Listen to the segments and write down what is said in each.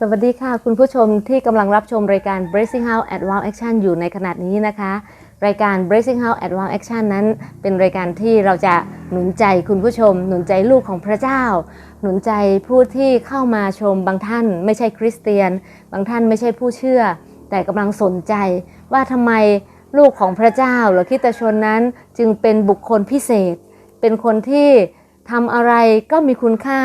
สวัสดีค่ะ คุณผู้ชมที่กำลังรับชมรายการ Bracing House Advanced Action อยู่ในขณะนี้นะคะ รายการ Bracing House Advanced Action นั้น เป็นรายการที่เราจะหนุนใจคุณผู้ชม หนุนใจลูกของพระเจ้า หนุนใจผู้ที่เข้ามาชมบางท่านไม่ใช่คริสเตียน บางท่านไม่ใช่ผู้เชื่อ แต่กำลังสนใจว่าทำไมลูกของพระเจ้าหรือคิตชนนั้นจึงเป็นบุคคลพิเศษ เป็นคนที่ทำอะไรก็มีคุณค่า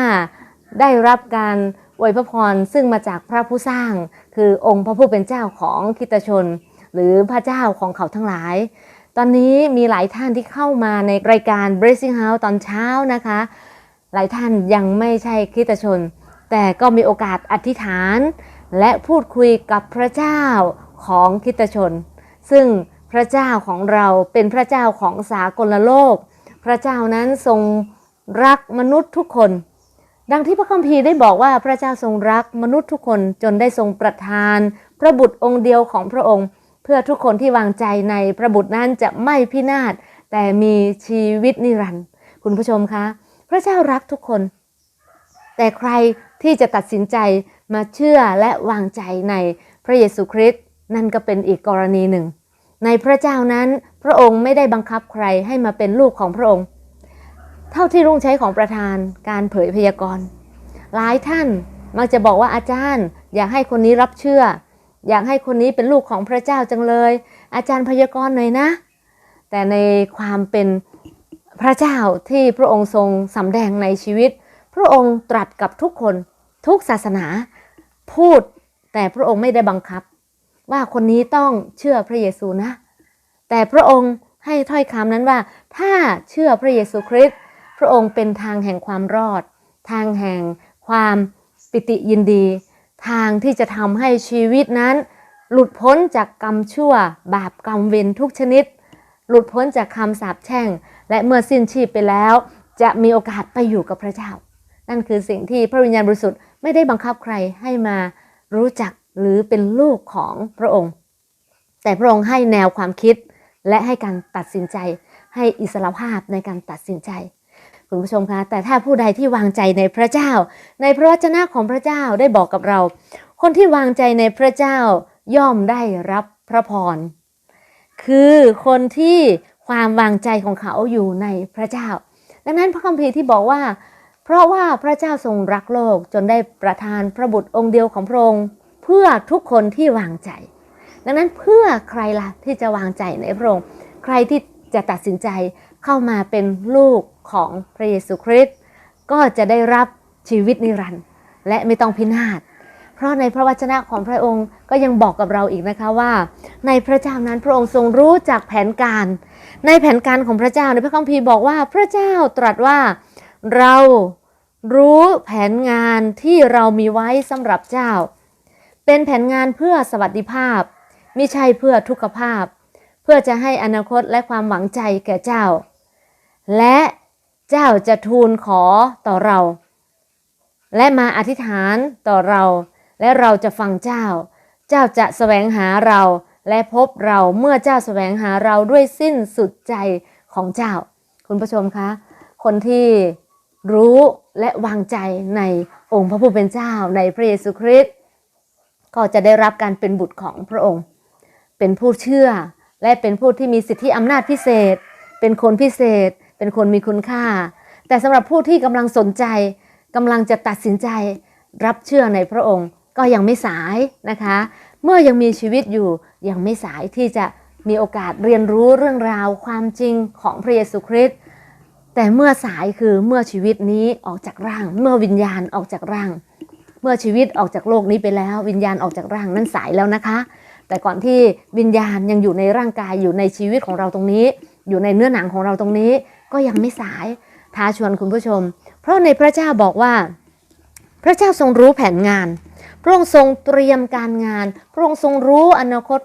ได้รับการ วยพระพรซึ่งมาจากพระผู้สร้าง คือองค์พระผู้เป็นเจ้าของคิตชน หรือพระเจ้าของเขาทั้งหลาย ตอนนี้มีหลายท่านที่เข้ามาในรายการ Bracing House ตอนเช้านะคะ หลายท่านยังไม่ใช่คิตชน แต่ก็มีโอกาสอธิษฐาน และพูดคุยกับพระเจ้าของคิตชน ซึ่งพระเจ้าของเราเป็นพระเจ้าของสากลโลก พระเจ้านั้นทรงรักมนุษย์ทุกคน ดังที่พระคัมภีร์ได้บอกว่าพระเจ้าทรงรักมนุษย์ทุกคนจนได้ทรงประทาน พระบุตรองค์เดียวของพระองค์ เพื่อทุกคนที่วางใจในพระบุตรนั้นจะไม่พินาศแต่มีชีวิตนิรันดร์คุณผู้ชมคะ พระเจ้ารักทุกคน แต่ใครที่จะตัดสินใจมาเชื่อและวางใจในพระเยซูคริสต์นั่นก็เป็นอีกกรณีหนึ่ง ในพระเจ้านั้นพระองค์ไม่ได้บังคับใครให้มาเป็นลูกของพระองค์ เท่าที่รุ่งใช้ของประธานการเผยพยากรณ์หลายท่านมักจะบอกว่าอาจารย์ อยากให้คนนี้รับเชื่อ อยากให้คนนี้เป็นลูกของพระเจ้าจังเลย อาจารย์พยากรณ์หน่อยนะ แต่ในความเป็นพระเจ้าที่พระองค์ทรงสำแดงในชีวิต พระองค์ตรัสกับทุกคนทุกศาสนาพูดแต่พระองค์ไม่ได้บังคับ ว่าคนนี้ต้องเชื่อพระเยซูนะ แต่พระองค์ให้ถ้อยคำนั้นว่า ถ้าเชื่อพระเยซูคริสต์ พระองค์เป็นทางแห่งความรอด ทางแห่งความปิติยินดี ทางที่จะทำให้ชีวิตนั้น หลุดพ้นจากกรรมชั่ว บาปกรรมเวรทุกชนิด หลุดพ้นจากคำสาปแช่ง และเมื่อสิ้นชีพไปแล้ว จะมีโอกาสไปอยู่กับพระเจ้า นั่นคือสิ่งที่พระวิญญาณบริสุทธิ์ไม่ได้บังคับใครให้มารู้จักหรือเป็นลูกของพระองค์ แต่พระองค์ให้แนวความคิดและให้การตัดสินใจ ให้อิสรภาพในการตัดสินใจ คุณผู้ชมคะ แต่ถ้าผู้ใดที่วางใจในพระเจ้า ในพระวจนะของพระเจ้าได้บอกกับเรา คนที่วางใจในพระเจ้าย่อมได้รับพระพร คือคนที่ความวางใจของเขาอยู่ในพระเจ้า ดังนั้นพระคัมภีร์ที่บอกว่า เพราะว่าพระเจ้าทรงรักโลกจนได้ประทานพระบุตรองค์เดียวของพระองค์เพื่อทุกคนที่วางใจ ดังนั้นเพื่อใครล่ะที่จะวางใจในพระองค์ ใครที่จะตัดสินใจ เข้ามาเป็นลูกของพระเยซูคริสต์ก็จะได้รับชีวิตนิรันดร์และไม่ต้องพินาศเพราะในพระวจนะของพระองค์ก็ยังบอกกับเราอีกนะคะว่า ในพระเจ้านั้นพระองค์ทรงรู้จักแผนการ ในแผนการของพระเจ้าในพระคัมภีร์บอกว่าพระเจ้าตรัสว่าเรารู้แผนงานที่เรามีไว้สำหรับเจ้า เป็นแผนงานเพื่อสวัสดิภาพไม่ใช่เพื่อทุกขภาพ เพื่อจะให้อนาคตและความหวังใจแก่เจ้า และเจ้าจะทูลขอต่อเรา และมาอธิษฐานต่อเรา และเราจะฟังเจ้า เจ้าจะแสวงหาเราและพบเราเมื่อเจ้าแสวงหาเราด้วยสิ้นสุดใจของเจ้า คุณผู้ชมคะ คนที่รู้และวางใจในองค์พระผู้เป็นเจ้าในพระเยซูคริสต์ก็จะได้รับการเป็นบุตรของพระองค์ เป็นผู้เชื่อและเป็นผู้ที่มีสิทธิอำนาจพิเศษ เป็นคนพิเศษ เป็นคนมีคุณค่า แต่สำหรับผู้ที่กำลังสนใจกำลังจะตัดสินใจรับเชื่อในพระองค์ก็ยังไม่สายนะคะ เมื่อยังมีชีวิตอยู่ยังไม่สายที่จะมีโอกาสเรียนรู้เรื่องราวความจริงของพระเยซูคริสต์แต่เมื่อสายคือเมื่อชีวิตนี้ออกจากร่าง เมื่อวิญญาณออกจากร่าง เมื่อชีวิตออกจากโลกนี้ไปแล้ว วิญญาณออกจากร่างนั้นสายแล้วนะคะ แต่ก่อนที่วิญญาณยังอยู่ในร่างกายอยู่ในชีวิตของเราตรงนี้ อยู่ในเนื้อหนังของเราตรงนี้ ก็ยังไม่สายท้าชวนคุณผู้ชม เพราะในพระเจ้าบอกว่า พระเจ้าทรงรู้แผนงาน พระองค์ทรงเตรียมการงาน พระองค์ทรงรู้อนาคต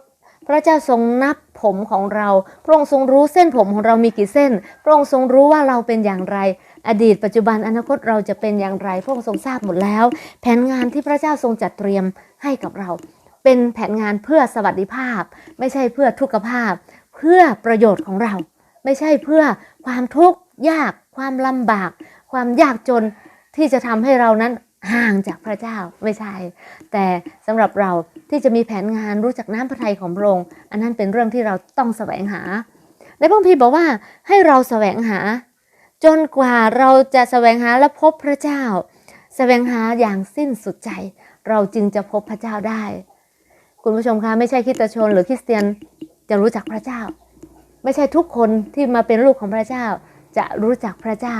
พระเจ้าทรงนับผมของเรา พระองค์ทรงรู้เส้นผมของเรามีกี่เส้น พระองค์ทรงรู้ว่าเราเป็นอย่างไร อดีตปัจจุบันอนาคตเราจะเป็นอย่างไร พระองค์ทรงทราบหมดแล้ว แผนงานที่พระเจ้าทรงจัดเตรียมให้กับเรา เป็นแผนงานเพื่อสวัสดิภาพ ไม่ใช่เพื่อทุกขภาพ เพื่อประโยชน์ของเรา ไม่ใช่เพื่อความทุกข์ยาก ความลำบาก ความยากจนที่จะทำให้เรานั้นห่างจากพระเจ้าไม่ใช่ แต่สำหรับเราที่จะมีแผนงานรู้จักน้ำพระทัยของพระองค์อันนั้นเป็นเรื่องที่เราต้องแสวงหาในพระคัมภีร์บอกว่าให้เราแสวงหา จนกว่าเราจะแสวงหาและพบพระเจ้า แสวงหาอย่างสิ้นสุดใจ เราจึงจะพบพระเจ้าได้ คุณผู้ชมคะไม่ใช่คริสตชนหรือคริสเตียนจะรู้จักพระเจ้า ไม่ใช่ทุกคนที่มาเป็นลูกของพระเจ้า จะรู้จักพระเจ้า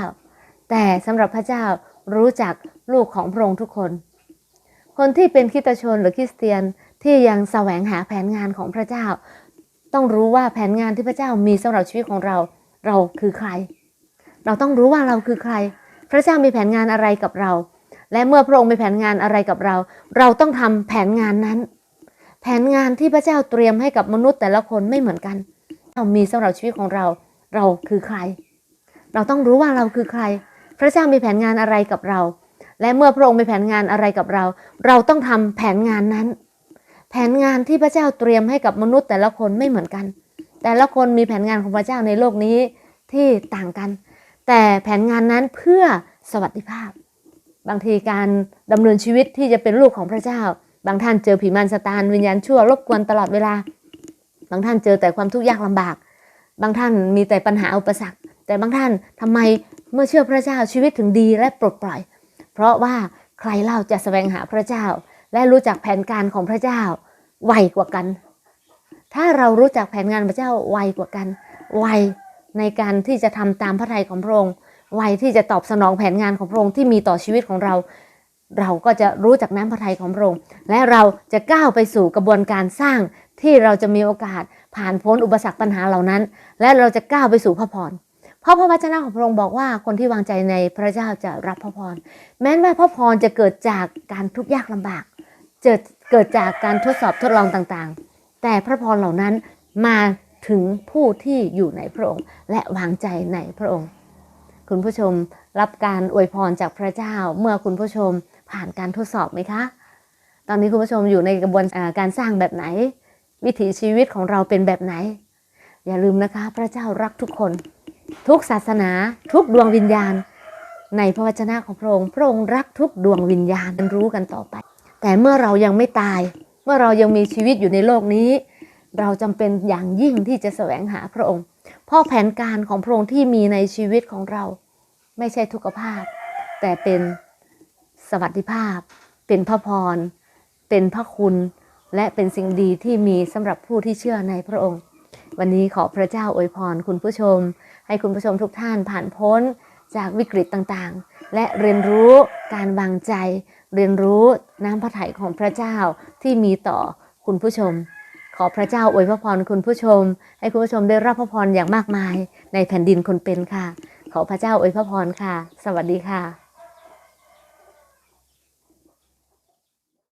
แต่สำหรับพระเจ้ารู้จักลูกของพระองค์ทุกคน คนที่เป็นคริสตชนหรือคริสเตียนที่ยังแสวงหาแผนงานของพระเจ้า ต้องรู้ว่าแผนงานที่พระเจ้ามีสำหรับชีวิตของเรา เราคือใคร เราต้องรู้ว่าเราคือใคร พระเจ้ามีแผนงานอะไรกับเรา และเมื่อพระองค์มีแผนงานอะไรกับเรา เราต้องทำแผนงานนั้น แผนงานที่พระเจ้าเตรียมให้กับมนุษย์แต่ละคนไม่เหมือนกันามีสำหรับชีวิตของเรา เราคือใคร เราต้องรู้ว่าเราคือใคร พระเจ้ามีแผนงานอะไรกับเรา และเมื่อพระองค์มีแผนงานอะไรกับเรา เราต้องทำแผนงานนั้น แผนงานที่พระเจ้าเตรียมให้กับมนุษย์แต่ละคนไม่เหมือนกัน แต่ละคนมีแผนงานของพระเจ้าในโลกนี้ที่ต่างกัน แต่แผนงานนั้นเพื่อสวัสดิภาพ บางทีการดำเนินชีวิตที่จะเป็นลูกของพระเจ้า บางท่านเจอผีมารสตานวิญญาณชั่วรบกวนตลอดเวลา บางท่านเจอแต่ความทุกข์ยากลำบาก บางท่านมีแต่ปัญหาอุปสรรค แต่บางท่านทำไมเมื่อเชื่อพระเจ้าชีวิตถึงดีและปลดปล่อย เพราะว่าใครเล่าจะแสวงหาพระเจ้า และรู้จักแผนการของพระเจ้าไวกว่ากัน ถ้าเรารู้จักแผนงานพระเจ้าไวกว่ากัน ไวในการที่จะทำตามพระทัยของพระองค์ ไวที่จะตอบสนองแผนงานของพระองค์ที่มีต่อชีวิตของเรา เราก็จะรู้จักน้ำพระทัยของพระองค์ และเราจะก้าวไปสู่กระบวนการสร้าง ที่เราจะมีโอกาสผ่านพ้นอุปสรรคปัญหาเหล่านั้น และเราจะก้าวไปสู่พระพรเพราะพระวจนะของพระองค์บอกว่าคนที่วางใจในพระเจ้าจะรับพระพรแม้ว่าพระพรจะเกิดจากการทุกข์ยากลำบากเกิดเกิดจากการทดสอบทดลองต่างๆ แต่พระพรเหล่านั้นมาถึงผู้ที่อยู่ในพระองค์ และวางใจในพระองค์ คุณผู้ชมรับการอวยพรจากพระเจ้าเมื่อคุณผู้ชมผ่านการทดสอบไหมคะ ตอนนี้คุณผู้ชมอยู่ในกระบวนการสร้างแบบไหน วิถีชีวิตของเราเป็นแบบไหน อย่าลืมนะคะ พระเจ้ารักทุกคน ทุกศาสนา ทุกดวงวิญญาณ ในพระวจนะของพระองค์พระองค์รักทุกดวงวิญญาณรู้กันต่อไป แต่เมื่อเรายังไม่ตาย เมื่อเรายังมีชีวิตอยู่ในโลกนี้ เราจำเป็นอย่างยิ่งที่จะแสวงหาพระองค์เพราะแผนการของพระองค์ที่มีในชีวิตของเรา ไม่ใช่ทุกขภาพ แต่เป็นสวัสดิภาพ เป็นพระพร เป็นพระคุณ และเป็นสิ่งดีที่มีสำหรับผู้ที่เชื่อในพระองค์ วันนี้ขอพระเจ้าอวยพรคุณผู้ชม ให้คุณผู้ชมทุกท่านผ่านพ้นจากวิกฤตต่างๆ และเรียนรู้การวางใจ เรียนรู้น้ำพระทัยของพระเจ้าที่มีต่อคุณผู้ชม ขอพระเจ้าอวยพระพรคุณผู้ชม ให้คุณผู้ชมได้รับพระพรอย่างมากมาย ในแผ่นดินคนเป็นค่ะ ขอพระเจ้าอวยพระพรค่ะ สวัสดีค่ะ